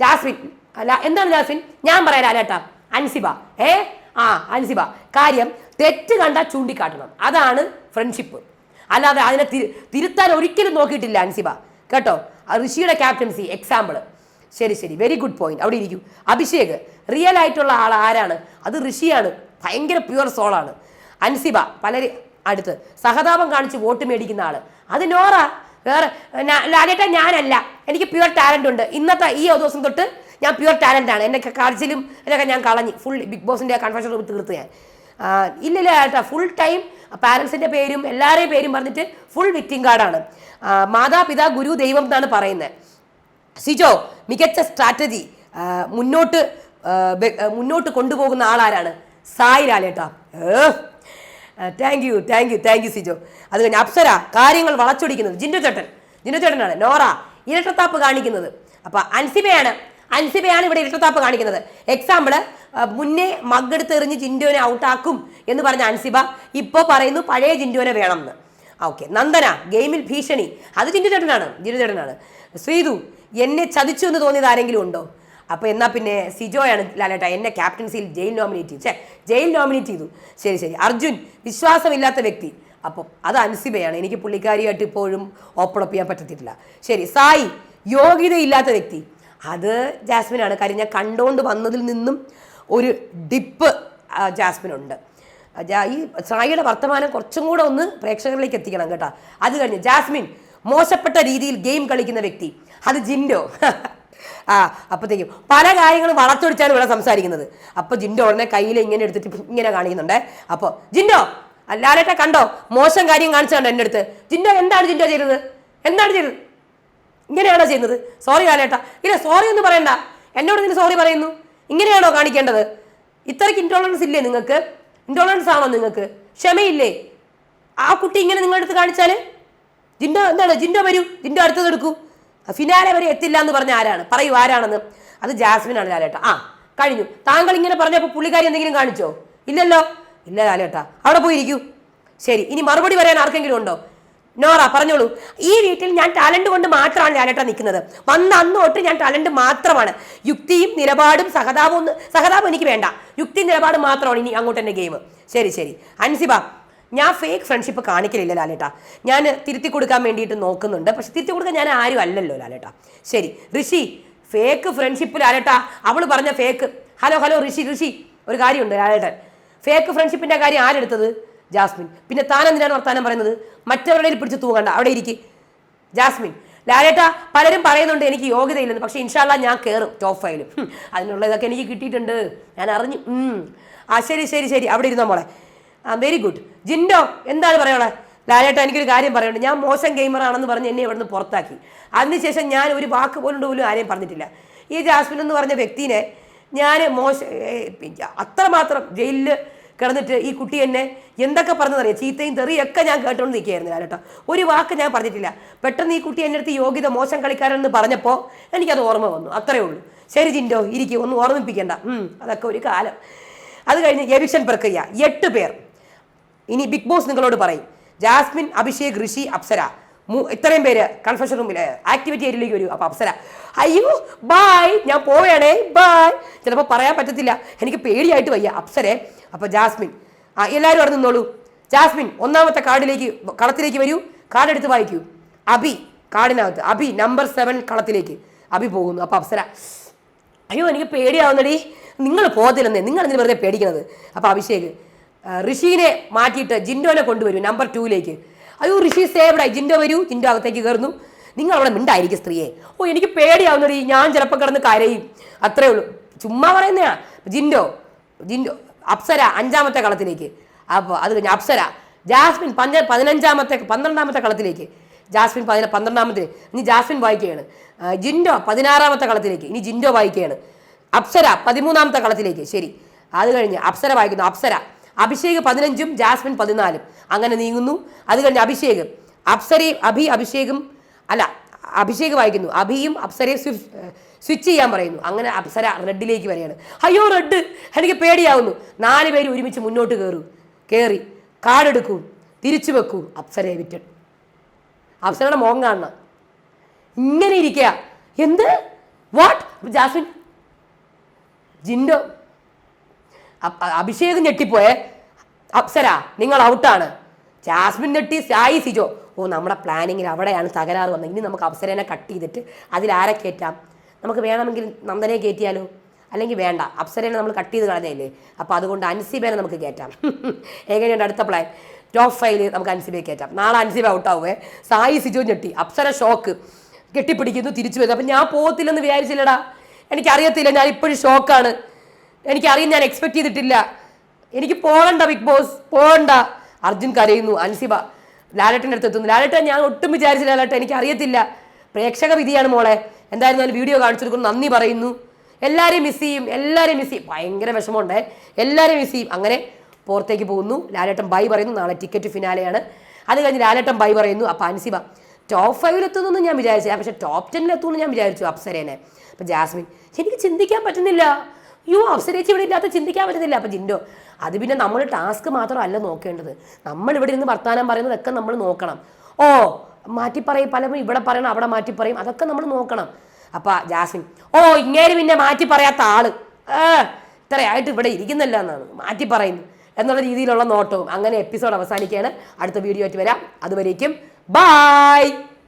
ജാസ്മിൻ. അല്ല എന്താണ് ജാസ്മിൻ? ഞാൻ പറയാം ലാലേട്ട അൻസിബ. ഏ ആ അൻസിബ. കാര്യം തെറ്റ് കണ്ടാൽ ചൂണ്ടിക്കാട്ടണം. അതാണ് ഫ്രണ്ട്ഷിപ്പ് അല്ലാതെ അതിനെ തിരു തിരുത്താൻ ഒരിക്കലും നോക്കിയിട്ടില്ല അൻസിബ. കേട്ടോ? ഋഷിയുടെ ക്യാപ്റ്റൻസി എക്സാമ്പിൾ ശരി ശരി. വെരി ഗുഡ് പോയിന്റ് അവിടെ ഇരിക്കും. അഭിഷേക് റിയൽ ആയിട്ടുള്ള ആൾ ആരാണ്? അത് ഋഷിയാണ്. ഭയങ്കര പ്യുവർ സോളാണ് അൻസിബ പലര് അടുത്ത് സഹതാപം കാണിച്ച് വോട്ട് മേടിക്കുന്ന ആൾ. അത് നോറ. വേറെ ലാലേട്ട ഞാനല്ല. എനിക്ക് പ്യുവർ ടാലന്റ് ഉണ്ട്. ഇന്നത്തെ ഈ ദിവസം തൊട്ട് ഞാൻ പ്യുവർ ടാലന്റ് ആണ്. എന്റെ കാഴ്ചയിലും എന്നൊക്കെ ഞാൻ കളഞ്ഞു. ഫുൾ ബിഗ് ബോസിന്റെ കൺഫെഷൻ റൂമിൽ തീർത്ത് ഞാൻ. ആ, ഇല്ലില്ല ഏട്ടാ ഫുൾ ടൈം പാരൻസിന്റെ പേരും എല്ലാവരുടെയും പേരും പറഞ്ഞിട്ട് ഫുൾ വിക്ടിം കാർഡാണ് മാതാപിതാ ഗുരു ദൈവം എന്നാണ് പറയുന്നത്. സിജോ മികച്ച സ്ട്രാറ്റജി മുന്നോട്ട് മുന്നോട്ട് കൊണ്ടുപോകുന്ന ആളാരാണ്? Sai ലാലേട്ടാ thank you thank you thank you Sijo. അത് കഴിഞ്ഞ് അപ്സര കാര്യങ്ങൾ വളച്ചൊടിക്കുന്നത് ജിൻഡോ ചേട്ടൻ. ജിൻഡോ ചേട്ടനാണ് നോറ ഇരട്ടത്താപ്പ് കാണിക്കുന്നത്. അപ്പൊ അൻസിബയാണ് അൻസിബയാണ് ഇവിടെ ഇരട്ടത്താപ്പ് കാണിക്കുന്നത്. എക്സാമ്പിൾ മുന്നേ മഗ്ഗെടുത്ത് എറിഞ്ഞ് ജിൻഡോനെ ഔട്ടാക്കും എന്ന് പറഞ്ഞ അൻസിബ ഇപ്പോൾ പറയുന്നു പഴയ ജിൻഡോനെ വേണമെന്ന്. ഓക്കെ. നന്ദന ഗെയിമിൽ ഭീഷണി. അത് ജിൻഡു ചേട്ടനാണ് ജിൻഡു ചേട്ടനാണ്. ശ്രീതു എന്നെ ചതിച്ചു എന്ന് തോന്നിയത് ആരെങ്കിലും ഉണ്ടോ? അപ്പോൾ എന്നാൽ പിന്നെ സിജോയാണ് ലാലേട്ട എന്നെ ക്യാപ്റ്റൻസിയിൽ ജയിൽ നോമിനേറ്റ് ചെയ്തു. ഛേ ജയിൽ നോമിനേറ്റ് ചെയ്തു. ശരി ശരി. അർജുൻ വിശ്വാസമില്ലാത്ത വ്യക്തി. അപ്പം അത് അൻസിബയാണ്. എനിക്ക് പുള്ളിക്കാരിയായിട്ട് ഇപ്പോഴും ഓപ്പൺ അപ്പ് ചെയ്യാൻ പറ്റത്തിട്ടില്ല. ശരി സായി യോഗ്യതയില്ലാത്ത വ്യക്തി. അത് ജാസ്മിനാണ്. കാര്യം ഞാൻ കണ്ടുകൊണ്ട് വന്നതിൽ നിന്നും ഒരു ഡിപ്പ് ജാസ്മിനുണ്ട്. ഈ സായിയുടെ വർത്തമാനം കുറച്ചും കൂടെ ഒന്ന് പ്രേക്ഷകരിലേക്ക് എത്തിക്കണം കേട്ടോ. അത് കഴിഞ്ഞ് ജാസ്മിൻ മോശപ്പെട്ട രീതിയിൽ ഗെയിം കളിക്കുന്ന വ്യക്തി. അത് ജിൻഡോ. ആ അപ്പോഴത്തേക്കും പല കാര്യങ്ങളും വളച്ചൊടിച്ചാണ് ഇവിടെ സംസാരിക്കുന്നത്. അപ്പോൾ ജിൻഡോ ഉടനെ കയ്യിൽ ഇങ്ങനെ എടുത്തിട്ട് ഇങ്ങനെ കാണിക്കുന്നുണ്ട്. അപ്പോൾ ജിൻഡോ അല്ലാലേട്ടാ കണ്ടോ? മോശം കാര്യം കാണിച്ചാണ് എന്റെ അടുത്ത് ജിൻഡോ എന്താണ് ജിൻഡോ ചെയ്തത്? എന്താണ് ചെയ്തത്? ഇങ്ങനെയാണോ ചെയ്യുന്നത്? സോറി ലാലേട്ട ഇല്ല സോറി ഒന്നും പറയണ്ട. എന്നോട് നിങ്ങൾ സോറി പറയുന്നു? ഇങ്ങനെയാണോ കാണിക്കേണ്ടത്? ഇത്രയ്ക്ക് ഇൻടോളറൻസ് ഇല്ലേ നിങ്ങൾക്ക്? ഇൻടോളറൻസ് ആണോ നിങ്ങൾക്ക്? ക്ഷമയില്ലേ? ആ കുട്ടി ഇങ്ങനെ നിങ്ങളുടെ അടുത്ത് കാണിച്ചാൽ ജിൻഡോ എന്താണ്? ജിൻഡോ വരൂ. ജിൻഡോ അടുത്തത് എടുക്കൂ. ഫിനാലെ വരെ എത്തില്ല എന്ന് പറഞ്ഞ ആരാണ്? പറയൂ ആരാണെന്ന്. അത് ജാസ്മിൻ ആണ് ലാലേട്ട ആ കഴിഞ്ഞു. താങ്കൾ ഇങ്ങനെ പറഞ്ഞപ്പോൾ പുള്ളിക്കാരി എന്തെങ്കിലും കാണിച്ചോ? ഇല്ലല്ലോ? ഇല്ല ലാലേട്ട അവിടെ പോയിരിക്കൂ. ശരി ഇനി മറുപടി പറയാൻ ആർക്കെങ്കിലും ഉണ്ടോ? നോറ പറഞ്ഞോളൂ. ഈ വീട്ടിൽ ഞാൻ ടാലന്റ് കൊണ്ട് മാത്രമാണ് ലാലേട്ട നിൽക്കുന്നത്. വന്ന അന്ന് തൊട്ട് ഞാൻ ടാലന്റ് മാത്രമാണ്. യുക്തിയും നിലപാടും സഹതാപം ഒന്ന് സഹതാപം എനിക്ക് വേണ്ട. യുക്തി നിലപാട് മാത്രമാണ് ഇനി അങ്ങോട്ട് എന്റെ ഗെയിം ശരി ശരി. അൻസിബ ഞാൻ ഫേക്ക് ഫ്രണ്ട്ഷിപ്പ് കാണിക്കലില്ല ലാലേട്ട. ഞാൻ തിരുത്തി കൊടുക്കാൻ വേണ്ടിയിട്ട് നോക്കുന്നുണ്ട്. പക്ഷെ തിരുത്തി കൊടുക്കാൻ ഞാൻ ആരും അല്ലല്ലോ ലാലേട്ട. ശരി. ഋഷി ഫേക്ക് ഫ്രണ്ട്ഷിപ്പ് ലാലേട്ട. അവൾ പറഞ്ഞ fake hello hello Rishi Rishi. ഒരു കാര്യമുണ്ട് ലാലേട്ടൻ. ഫേക്ക് ഫ്രണ്ട്ഷിപ്പിന്റെ കാര്യം ആരെടുത്തത്? ജാസ്മിൻ. പിന്നെ താൻ എന്തിനാണ് വർത്താനം പറയുന്നത്? മറ്റവരുടെ പിടിച്ച് തൂങ്ങണ്ട. അവിടെ ഇരിക്കും. ജാസ്മിൻ. ലാലേട്ട പലരും പറയുന്നുണ്ട് എനിക്ക് യോഗ്യതയില്ലെന്ന്. പക്ഷേ ഇൻഷാല്ല ഞാൻ കയറും ടോപ്പ് ഫൈവിലും അതിനുള്ള ഇതൊക്കെ എനിക്ക് കിട്ടിയിട്ടുണ്ട്. ഞാൻ അറിഞ്ഞു. ആ ശരി ശരി ശരി. അവിടെ ഇരുന്നോ മോളെ. ആ വെരി ഗുഡ് ജിൻഡോ എന്താണ് പറയണേ ലാലേട്ട എനിക്കൊരു കാര്യം പറയുന്നുണ്ട് ഞാൻ മോശം ഗെയിമറാണെന്ന് പറഞ്ഞ് എന്നെ ഇവിടുന്ന് പുറത്താക്കി. അതിനുശേഷം ഞാൻ ഒരു വാക്ക് പോലും പോലും ആരെയും പറഞ്ഞിട്ടില്ല. ഈ ജാസ്മിൻ എന്ന് പറഞ്ഞ വ്യക്തിനെ ഞാൻ മോശം അത്രമാത്രം ജയിലിൽ കിടന്നിട്ട് ഈ കുട്ടി എന്നെ എന്തൊക്കെ പറഞ്ഞതറിയാം ചീത്തയും തെറിയൊക്കെ ഞാൻ കേട്ടോണ്ട് നിൽക്കുകയായിരുന്നു കേട്ടോ. ഒരു വാക്ക് ഞാൻ പറഞ്ഞിട്ടില്ല. പെട്ടെന്ന് ഈ കുട്ടി എന്റെ അടുത്ത് യോഗ്യത മോശം കളിക്കാരെന്ന് പറഞ്ഞപ്പോൾ എനിക്കത് ഓർമ്മ വന്നു. അത്രേ ഉള്ളൂ. ശരി ജിൻഡോ ഇരിക്കും ഒന്നും ഓർമ്മിപ്പിക്കേണ്ട. അതൊക്കെ ഒരു കാലം. അത് കഴിഞ്ഞ് എവിക്ഷൻ പ്രക്രിയ. എട്ട് പേർ. ഇനി ബിഗ് ബോസ് നിങ്ങളോട് പറയും. ജാസ്മിൻ അഭിഷേക് ഋഷി അപ്സര. ഇത്രയും പേര് കൺഫെഷൻ റൂമിൽ ആക്ടിവിറ്റി ഏരിയയിലേക്ക് വരും. അപ്പോൾ അപ്സര. അയ്യോ ബായ് ഞാൻ പോവേണേ ബായ് ചിലപ്പോൾ പറയാൻ പറ്റത്തില്ല. എനിക്ക് പേടിയായിട്ട് വയ്യ. അപ്സരെ അപ്പോൾ ജാസ്മിൻ. ആ എല്ലാവരും അവിടെ നിന്നോളൂ. ജാസ്മിൻ ഒന്നാമത്തെ കാർഡിലേക്ക് കളത്തിലേക്ക് വരൂ. കാർഡ് എടുത്ത് വായിക്കൂ. അഭി കാർഡിനകത്ത്. അഭി നമ്പർ സെവൻ കളത്തിലേക്ക്. അഭി പോകുന്നു. അപ്പോൾ അപ്സര. അയ്യോ എനിക്ക് പേടിയാവുന്നടി. നിങ്ങൾ പോകത്തില്ലെന്നേ. നിങ്ങൾ എന്തിനു വെറുതെ പേടിക്കുന്നത്? അപ്പോൾ അഭിഷേക്. ഋഷിനെ മാറ്റിയിട്ട് ജിൻഡോനെ കൊണ്ടുവരൂ നമ്പർ ടൂവിലേക്ക് അയ്യോ ഋഷി സേവ്ഡായി ജിൻഡോ വരൂ. ജിൻഡോ അകത്തേക്ക് കയറുന്നു. നിങ്ങൾ അവിടെ മിണ്ടായിരിക്കും സ്ത്രീയെ. ഓ എനിക്ക് പേടിയാവുന്നടി. ഞാൻ ചിലപ്പോൾ കിടന്ന് കരയും. അത്രേ ഉള്ളൂ. ചുമ്മാ പറയുന്നതാ ജിൻഡോ ജിൻഡോ അപ്സര അഞ്ചാമത്തെ കളത്തിലേക്ക്. അപ്പോൾ അത് കഴിഞ്ഞ് അപ്സര. ജാസ്മിൻ പഞ്ച പതിനഞ്ചാമത്തെ പന്ത്രണ്ടാമത്തെ കളത്തിലേക്ക്. ജാസ്മിൻ പതിന പന്ത്രണ്ടാമത്തെ. ഇനി ജാസ്മിൻ വായിക്കുകയാണ്. ജിൻഡോ പതിനാറാമത്തെ കളത്തിലേക്ക്. ഇനി ജിൻഡോ വായിക്കുകയാണ്. അപ്സര പതിമൂന്നാമത്തെ കളത്തിലേക്ക്. ശരി. അത് കഴിഞ്ഞ് അപ്സര വായിക്കുന്നു. അപ്സര. അഭിഷേക് പതിനഞ്ചും ജാസ്മിൻ പതിനാലും. അങ്ങനെ നീങ്ങുന്നു. അത് കഴിഞ്ഞ് അഭിഷേക്. അപ്സരെ അഭി അഭിഷേകും അല്ല അഭിഷേക് വായിക്കുന്നു. അഭിയും അപ്സരയും സ്വിച്ച് ചെയ്യാൻ പറയുന്നു. അങ്ങനെ അപ്സര റെഡിലേക്ക് വരികയാണ്. അയ്യോ റെഡ്. എനിക്ക് പേടിയാവുന്നു. നാല് പേര് ഒരുമിച്ച് മുന്നോട്ട് കയറും കയറി കാർഡെടുക്കൂ തിരിച്ചു വെക്കൂ. അപ്സരയെ വിറ്റ്. അപ്സരയുടെ മുഖം കാണണം. ഇങ്ങനെ ഇരിക്കുക എന്ത്? വാട്ട് ജാസ്മിൻ. ജിൻഡോ. അഭിഷേക് ഞെട്ടിപ്പോയേ. അപ്സര നിങ്ങൾ ഔട്ടാണ്. ജാസ്മിൻ ഞെട്ടി സായി സിജോ. ഓ നമ്മുടെ പ്ലാനിങ്ങിൽ അവിടെയാണ് തകരാറ് വന്നത്. ഇനി നമുക്ക് അപ്സരനെ കട്ട് ചെയ്തിട്ട് അതിലാരെ കയറ്റാം? നമുക്ക് വേണമെങ്കിൽ നന്ദനെ കയറ്റിയാലോ? അല്ലെങ്കിൽ വേണ്ട അപ്സരനെ നമ്മൾ കട്ട് ചെയ്ത് കളഞ്ഞല്ലേ അപ്പോൾ അതുകൊണ്ട് അൻസിബേനെ നമുക്ക് കയറ്റാം. എങ്ങനെയുണ്ട് അടുത്ത പ്ലാൻ? ടോപ്പ് ഫൈവ് നമുക്ക് അൻസിബയെ കയറ്റാം. നാളെ അൻസിബ ഔട്ടാവുമേ സായി സിജോ ഞെട്ടി. അപ്സര ഷോക്ക് കെട്ടിപ്പിടിക്കുന്നു തിരിച്ചു വരുന്നു. അപ്പം ഞാൻ പോകത്തില്ലെന്ന് വിചാരിച്ചില്ലടാ. എനിക്കറിയത്തില്ല ഞാൻ ഇപ്പോഴും ഷോക്കാണ് എനിക്കറിയാം ഞാൻ എക്സ്പെക്ട് ചെയ്തിട്ടില്ല. എനിക്ക് പോകണ്ട ബിഗ് ബോസ് പോകണ്ട. അർജുൻ കരയുന്നു അൻസിബ. ലാലട്ടന്റെ അടുത്ത് എത്തുന്നു. ലാലട്ടൻ ഞാൻ ഒട്ടും വിചാരിച്ചില്ല ലാലട്ടൻ എനിക്ക് അറിയത്തില്ല പ്രേക്ഷക വിധിയാണ് മോളെ. എന്തായിരുന്നാലും വീഡിയോ കാണിച്ചു നന്ദി പറയുന്നു. എല്ലാവരെയും മിസ് ചെയ്യും എല്ലാവരെയും മിസ് ചെയ്യും. ഭയങ്കര വിഷമമുണ്ട്. എല്ലാവരെയും മിസ് ചെയ്യും. അങ്ങനെ പുറത്തേക്ക് പോകുന്നു. ലാലേട്ടൻ ബൈ പറയുന്നു. നാളെ ടിക്കറ്റ് ഫിനാലെയാണ് അത് കഴിഞ്ഞ് ലാലേട്ടൻ ബൈ പറയുന്നു. അപ്പോൾ അൻസിബ ടോപ്പ് ഫൈവിലെത്തുന്നു ഞാൻ വിചാരിച്ചില്ല. പക്ഷേ ടോപ്പ് ടെന്നിലെത്തുമെന്ന് ഞാൻ വിചാരിച്ചു അപ്സരേനെ. അപ്പം ജാസ്മിൻ എനിക്ക് ചിന്തിക്കാൻ പറ്റുന്നില്ല. അയ്യോ അപ്സരേച്ചി ഇവിടെ ഇല്ലാത്ത ചിന്തിക്കാൻ പറ്റത്തില്ല അപ്പം ജിൻഡോ അത് പിന്നെ നമ്മൾ ടാസ്ക് മാത്രമല്ല നോക്കേണ്ടത്. നമ്മൾ ഇവിടെ ഇരുന്ന് വർത്താനം പറയുന്നതൊക്കെ നമ്മൾ നോക്കണം. ഓ മാറ്റി പറയും പലരും ഇവിടെ പറയണം അവിടെ മാറ്റി പറയും അതൊക്കെ നമ്മൾ നോക്കണം. അപ്പം ജാസ്മിൻ ഓ ഇങ്ങേര് പിന്നെ മാറ്റി പറയാത്ത ആൾ. ഏ ഇത്രയായിട്ട് ഇവിടെ ഇരിക്കുന്നില്ല എന്നാണ്. മാറ്റി പറയുന്നു എന്നുള്ള രീതിയിലുള്ള നോട്ടവും. അങ്ങനെ എപ്പിസോഡ് അവസാനിക്കുകയാണ്. അടുത്ത വീഡിയോ ആയിട്ട് വരാം. അതുവരേക്കും ബായ്